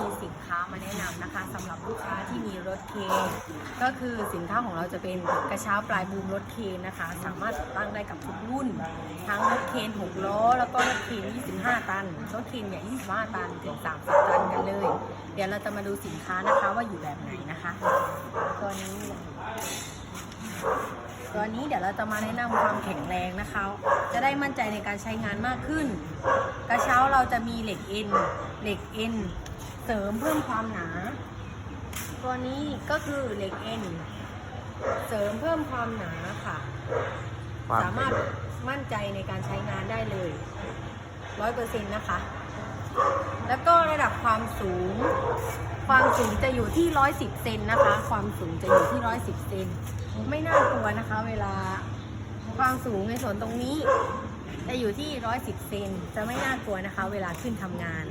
มีสินค้ามาแนะนำนะคะสำหรับลูกค้าที่มีรถเคนก็คือสินค้าของเราจะเป็นกระเช้าปลายบูมรถเคนนะคะ สามารถติดตั้งได้กับทุกรุ่น ทั้งรถเคน6ล้อ แล้วก็รถเคน25 ตัน รถเคนเนี่ย25 ตันถึง30 ตันกันเลย เดี๋ยวเราจะมาดูสินค้านะคะว่าอยู่แบบไหนนะคะตัวนี้ตัวนี้เดี๋ยวเราจะมาแนะนำความแข็งแรงนะคะ จะได้มั่นใจในการใช้งานมากขึ้น กระเช้าเราจะมีเหล็กเอ็น เหล็กเอ็น เสริมเพิ่มความหนา ตัวนี้ก็คือเหล็กเอ็นเสริมเพิ่มความหนาค่ะ สามารถมั่นใจในการใช้งานได้เลยร้อยเปอร์เซ็นต์นะคะ แล้วก็ระดับความสูง ความสูงจะอยู่ที่ร้อยสิบเซนนะคะ ความสูงจะอยู่ที่ร้อยสิบเซนไม่น่ากลัวนะคะ เวลาความสูงในส่วนตรงนี้ จะอยู่ที่ร้อยสิบเซนจะไม่น่ากลัวนะคะ เวลาขึ้นทำงาน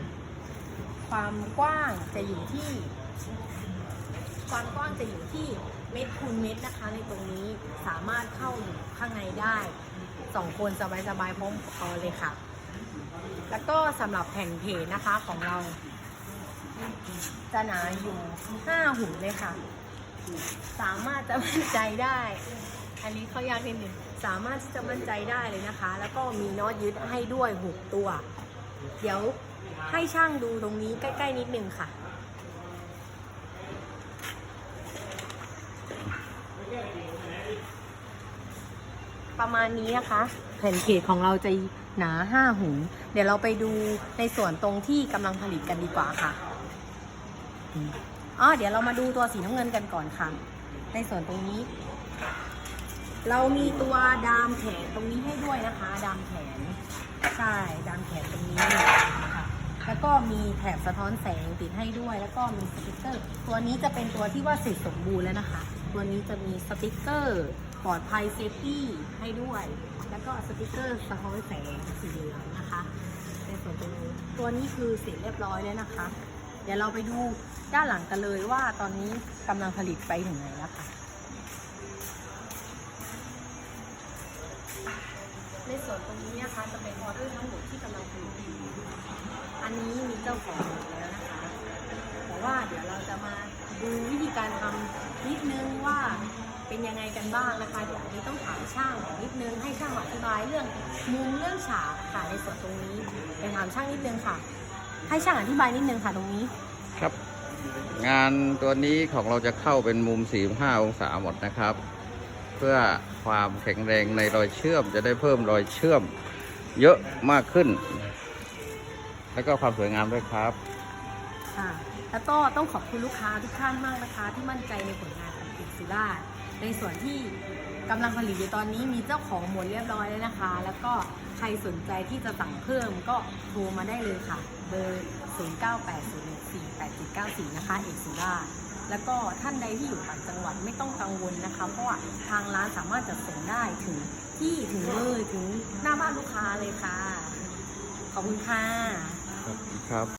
ความกว้างจะอยู่ที่ ความกว้างจะอยู่ที่เมตรคูณเมตรนะคะ ในตรงนี้สามารถเข้าอยู่ข้างในได้สองคนสบายๆพร้อมพอเลยค่ะ แล้วก็สำหรับแผ่นเพจนะคะของเรา จะหนาอยู่5หุ่นเลยค่ะ สามารถจะมั่นใจได้ อันนี้เขายากนิดนึงสามารถที่จะมั่นใจได้เลยนะคะ แล้วก็มีน็อตยึดให้ด้วยหกตัว เดี๋ยวให้ช่างดูตรงนี้ใกล้ ๆ นิดนึงค่ะ ประมาณนี้นะคะ แผ่นเพจของเราจะหนาห้าหุนเดี๋ยวเราไปดูในส่วนตรงที่กำลังผลิตกันดีกว่าค่ะอ๋อเดี๋ยวเรามาดูตัวสีน้ำเงินกันก่อนค่ะ ในส่วนตรงนี้ เรามีตัวดามแขนตรงนี้ให้ด้วยนะคะ ดามแขนใช่ดามแขนตรงนี้ค่ะแล้ว ก็มีแถบสะท้อนแสงติดให้ด้วย แล้วก็มีสติกเกอร์ ตัวนี้จะเป็นตัวที่ว่าเสร็จสมบูรณ์แล้วนะคะ ตัวนี้จะมีสติกเกอร์ปลอดภัยเซฟตี้ให้ด้วย แล้วก็สติกเกอร์สะท้อนแสงสีเหลืองนะคะในส่วนตรงนี้ตัวนี้คือเสร็จเรียบร้อยแล้วนะคะ เดี๋ยวเราไปดูด้านหลังกันเลยว่าตอนนี้กำลังผลิตไปถึงไหนแล้วค่ะ ในส่วนตรงนี้นะคะจะเป็นออเดอร์ทั้งหมดที่กำลังผลิตอยู่อันนี้มีเจ้าของหมดแล้วนะคะ แต่ว่าเดี๋ยวเราจะมาดูวิธีการทำนิดนึงว่าเป็นยังไงกันบ้างนะคะ เดี๋ยวอันนี้ต้องถามช่างนิดนึงให้ช่างอธิบายเรื่องมุมเรื่องฉากค่ะในส่วนตรงนี้ไปถามช่างนิดนึงค่ะ ให้ช่างอธิบายนิดนึงค่ะตรงนี้ ครับ งานตัวนี้ของเราจะเข้าเป็นมุม 45 องศาหมดนะครับ เพื่อความแข็งแรงในรอยเชื่อมจะได้เพิ่มรอยเชื่อมเยอะมากขึ้น แล้วก็ความสวยงามด้วยครับค่ะแล้วก็ต้องขอบคุณลูกค้าทุกท่านมากนะคะ ที่มั่นใจในผลงานของติกซิล่าในส่วนที่กำลังผลิตอยู่ตอนนี้มีเจ้าของหมดเรียบร้อยแล้วนะคะ แล้วก็ใครสนใจที่จะสั่งเพิ่มก็โทรมาได้เลยค่ะ เบอร์ 0980148794 นะคะ เอกซิล่า แล้วก็ท่านใดที่อยู่ต่างจังหวัดไม่ต้องกังวลนะคะ เพราะว่าทางร้านสามารถจัดส่งได้ถึงที่ถึงมือถึงหน้าบ้านลูกค้าเลยค่ะ ขอบคุณค่ะ ครับ